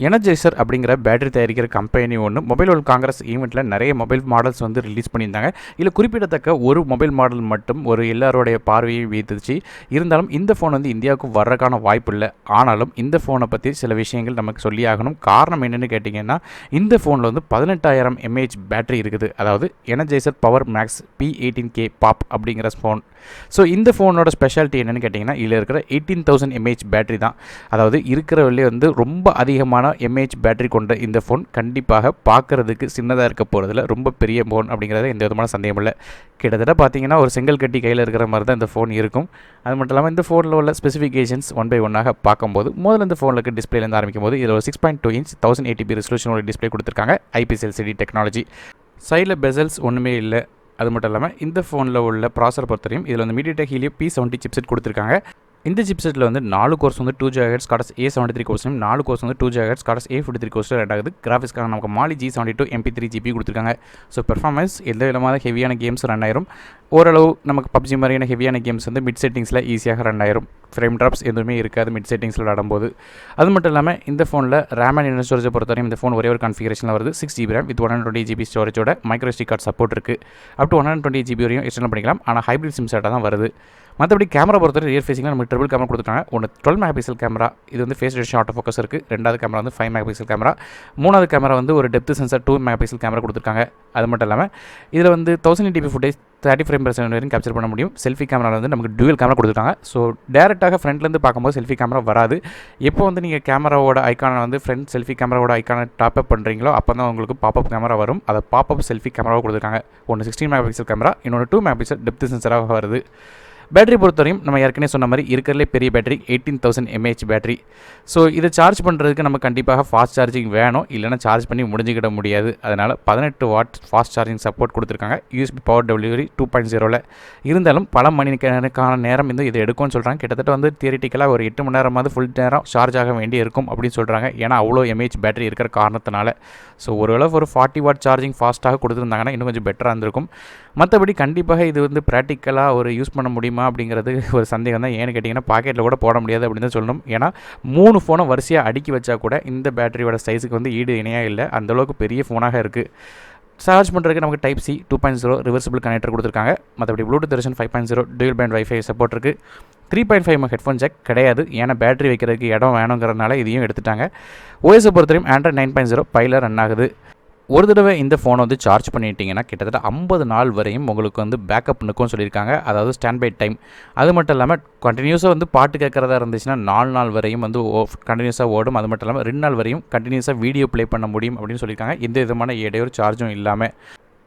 Energizer அப்படிங்கிற battery தயாரிக்கிற company ஒன்று மொபைல் வேர்ல்ட் காங்கிரஸ் ஈவெண்ட்டில் நிறைய மொபைல் மாடல்ஸ் வந்து ரிலீஸ் பண்ணியிருந்தாங்க. இதில் குறிப்பிடத்தக்க ஒரு மொபைல் மாடல் மட்டும் ஒரு எல்லாருடைய பார்வையை வீத்துச்சு இருந்தாலும் இந்த ஃபோன் வந்து இந்தியாவுக்கு வர்றதுக்கான வாய்ப்பு இல்லை. ஆனாலும் இந்த ஃபோனை பற்றி சில விஷயங்கள் நமக்கு சொல்லி ஆகணும். காரணம் என்னென்னு கேட்டிங்கன்னா இந்த ஃபோனில் வந்து பதினெட்டாயிரம் எம்ஏஹெச் பேட்டரி இருக்குது. அதாவது Energizer power max P eighteen K pop அப்படிங்கிற ஃபோன் ஸோ இந்த ஃபோனோட ஸ்பெஷாலிட்டி என்னென்னு கேட்டிங்கன்னா இதில் இருக்கிற எயிட்டீன் தௌசண்ட் எம்ஏஹெச் பேட்டரி தான். அதாவது இருக்கிறவர்களே வந்து ரொம்ப அதிகமான எம்ஏஹெச் பேட்டரி கொண்ட இந்த ஃபோன் கண்டிப்பாக பார்க்குறதுக்கு சின்னதாக இருக்க போகிறதுல ரொம்ப பெரிய ஃபோன் அப்படிங்கிறது எந்த விதமான சந்தேகம் இல்லை. கிட்டத்தட்ட பார்த்தீங்கன்னா ஒரு செங்கல் கட்டி கையில் இருக்கிற மாதிரி தான் இந்த ஃபோன் இருக்கும். அது மட்டும் இல்லாமல் இந்த ஃபோனில் உள்ள ஸ்பெசிஃபிகேஷன்ஸ் ஒன் பை ஒன்னாக பார்க்கும்போது முதல்ல இந்த ஃபோனில் இருக்க டிஸ்பிளேலேருந்து ஆரம்பிக்கும் போது இதில் ஒரு six point two inch thousand eighty ரெசல்யூஷனோட display கொடுத்துருக்காங்க ஐபிஎஸ் எல்சிடி டெக்னாலஜி சைடில் பெசல்ஸ் ஒன்றுமே இல்லை. அது மட்டும் இல்லாமல் இந்த ஃபோனில் உள்ள ப்ராசர் பொறுத்தவரையும் இதில் வந்து media Helio P seventy chipset கொடுத்துருக்காங்க. இந்த சிப்செட்டில் வந்து நாலு கோர்ஸ் வந்து டூ ஜேஹெட்ஸ் காடஸ் ஏ செவன்டி த்ரீ கோர்ஸ்லையும் நாலு கோர்ஸ் வந்து டூ ஜேஹெட்ஸ் காடஸ் ஏ ஃபிஃப்டி த்ரீ கோர்ஸில் ரெண்டாவது கிராஃபிக்ஸ்க்காக நமக்கு Mali G seventy two MP three GB கொடுத்துருக்காங்க. ஸோ பெர்ஃபார்மன்ஸ் எந்த விதமான ஹெவியான கேம்ஸ் ரன் ஆயிரும்? ஓரளவு நமக்கு பப்ஜி மாதிரியான ஹெவியான கேம்ஸ் வந்து மிட் செட்டிங்ஸில் ஈஸியாக ரன் ஆயிரும். ஃப்ரேம் ட்ராப்ஸ் எதுவுமே இருக்காது மிட் செட்டிங்ஸில் விளாடும்போது அது மட்டும் இல்லாமல் இந்த ஃபோனில் ரேம் அண்ட் இன்டர் ஸ்டோரேஜை பொறுத்தவரையும் இந்த ஃபோன் ஒரே ஒரு கான்ஃபிகரேஷனில் வருது. Six GB RAM with one hundred twenty GB ஸ்டோரேஜோட micro SD card support இருக்குது up to one hundred twenty GB வரையும் எக்ஸ்டெண்ட் பண்ணிக்கலாம். ஆனால் ஹைப்ரிட் சிம் செட்டாக தான் வருது. மற்றபடி கேமரா பொறுத்தவரை ரியர் ஃபேஸிங்கில் நமக்கு ட்ரிபிள் கேமரா கொடுத்துட்டாங்க. ஒன்று டுவெல் மெகா பிக்சல் கேமரா இது வந்து ஃபேஸ் டிடெக்ஷன் ஆட்டோ ஃபோக்கஸ் இருக்குது ரெண்டாவது கேமரா வந்து ஃபைவ் மெகா பிக்சல் கேமரா மூணாவது கேமரா வந்து ஒரு depth sensor two mega pixel camera கொடுத்துருக்காங்க. அது மட்டும் இல்லாமல் இதில் வந்து thousand DP footage thirty frame per second வரைக்கும் கேப்சர் பண்ண முடியும். செல்ஃபி கேமராவில் வந்து நமக்கு டுவல் கேமரா கொடுத்துருக்காங்க. ஸோ டேரெக்டாக ஃப்ரண்ட்லேருந்து பார்க்கும்போது செல்ஃபி கேமரா வராது. எப்போ வந்து நீங்கள் கேமராவோட ஐக்கானை வந்து ஃப்ரண்ட் செல்ஃபி கேமராவோட ஐக்கானை டாப் அப் பண்ணுறீங்களோ அப்போ தான் உங்களுக்கு பாப்பப் கேமரா வரும். அதை பாப்பப் செல்ஃபி கேமராவை கொடுத்துருக்காங்க. ஒன்று சிக்ஸ்டீன் மெகா பிக்சல் கேமரா இன்னொன்று டூ மெகா பிக்சல் டெப்த் சென்சராக வருது. பேட்டரி பொறுத்தவரையும் நம்ம ஏற்கனவே சொன்ன மாதிரி இருக்கிறதுலே பெரிய battery eighteen thousand mAh battery. So இதை சார்ஜ் பண்ணுறதுக்கு நம்ம கண்டிப்பாக ஃபாஸ்ட் சார்ஜிங் வேணும். இல்லைனா சார்ஜ் பண்ணி முடிஞ்சுக்கிட முடியாது. அதனால் பதினெட்டு வாட் ஃபாஸ்ட் சார்ஜிங் சப்போர்ட் கொடுத்துருக்காங்க. USB power delivery two point ஜீரோவில் இருந்தாலும் பல மணிக்கணக்கான நேரம் வந்து இதை எடுக்கும்னு சொல்கிறாங்க கிட்டத்தட்ட வந்து தியரிட்டிக்கலாக ஒரு எட்டு மணி நேரமாவது ஃபுல் நேரம் சார்ஜ் ஆக வேண்டி இருக்கும் அப்படின்னு சொல்கிறாங்க ஏன்னா அவ்வளோ எம்ஏஹெச் பேட்டரி இருக்கிற காரணத்தினால. ஸோ ஓரளவு ஒரு ஃபார்ட்டி வாட் சார்ஜிங் ஃபாஸ்ட்டாக கொடுத்துருந்தாங்கன்னா இன்னும் கொஞ்சம் பெட்டராக இருந்திருக்கும். மற்றபடி கண்டிப்பாக இது வந்து ப்ராக்டிக்கலாக ஒரு யூஸ் பண்ண முடியும்? அப்படிங்கிறது ஒரு சந்தேகம் தான். ஏன்னு கேட்டிங்கன்னா பாக்கெட்டில் கூட போட முடியாது அப்படின்னு தான் சொல்லணும். ஏன்னா மூணு ஃபோனை வரிசையாக அடுக்கி வச்சா கூட இந்த பேட்டரியோட சைஸுக்கு வந்து ஈடு இணையாக இல்லை. அந்தளவுக்கு பெரிய ஃபோனாக இருக்குது சார்ஜ் பண்ணுறதுக்கு நமக்கு type C two point zero reversible connector கொடுத்துருக்காங்க. மற்றபடி Bluetooth version five point zero dual band WiFi support இருக்குது three point five headphone jack கிடையாது. ஏன்னா பேட்டரி வைக்கிறதுக்கு இடம் வேணுங்கிறதுனால இதையும் எடுத்துட்டாங்க. ஓஎஸை பொறுத்தவரையும் ஆண்ட்ராய்ட் நைன் பாயிண்ட் ஜீரோ பைல ரன் ஆகுது. ஒரு தடவை இந்த ஃபோனை வந்து சார்ஜ் பண்ணிட்டீங்கன்னா கிட்டத்தட்ட ஐம்பது நாள் வரையும் உங்களுக்கு வந்து பேக்கப் நிற்கும்னு சொல்லியிருக்காங்க. அதாவது ஸ்டாண்ட் பை டைம் அது மட்டும் இல்லாமல் கண்டினியூஸாக வந்து பாட்டு கேட்குறதா இருந்துச்சுன்னா நாலு நாள் வரையும் வந்து ஓ கண்டினியூஸாக ஓடும். அது மட்டும் இல்லாமல் ரெண்டு நாள் வரையும் கண்டினியூஸாக வீடியோ ப்ளே பண்ண முடியும் அப்படின்னு சொல்லியிருக்காங்க. எந்த விதமான இடையூறு சார்ஜும் இல்லாமல்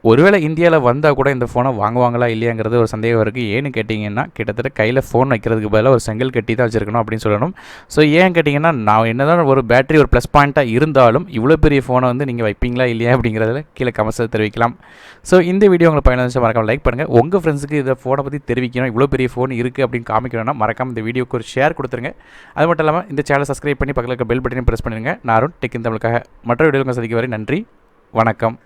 ஒருவேளை இந்தியாவில் வந்தால் கூட இந்த ஃபோனை வாங்குவாங்களா இல்லையாங்கிறது ஒரு சந்தேகம் இருக்குது ஏன்னு கேட்டிங்கன்னா கிட்டத்தட்ட கையில் ஃபோன் வைக்கிறதுக்கு பதிலாக ஒரு செங்கல் கட்டி தான் வச்சுருக்கணும் அப்படின்னு சொல்லணும். ஸோ ஏன் கேட்டிங்கன்னா நான் என்ன ஒரு பேட்டரி ஒரு ப்ளஸ் பாயிண்ட்டாக இருந்தாலும் இவ்வளோ பெரிய ஃபோனை வந்து நீங்கள் வைப்பீங்களா இல்லையா அப்படிங்கிறதுல கீழே கமெண்ட்ஸில் தெரிவிக்கலாம். ஸோ இந்த வீடியோ உங்களுக்கு பயனுள்ள மறக்காமல் லைக் பண்ணுங்கள் உங்கள் ஃப்ரெண்ட்ஸுக்கு இதை ஃபோனை பற்றி தெரிவிக்கணும். இவ்வளோ பெரிய ஃபோன் இருக்குது அப்படின்னு காமிக்கணும்னா மறக்காமல் இந்த வீடியோக்கு ஒரு ஷேர் கொடுத்துருங்க. அது மட்டும் இல்லாமல் இந்த சேனலை சப்ஸ்கிரைப் பண்ணி பக்கத்தில் இருக்க பெல் பட்டனையும் ப்ரெஸ் பண்ணுங்கள் நான் டெக்கின் டெக் இந்த தமிழுக்காக மற்ற வீடியோக்கு சந்திக்க வரை நன்றி வணக்கம்.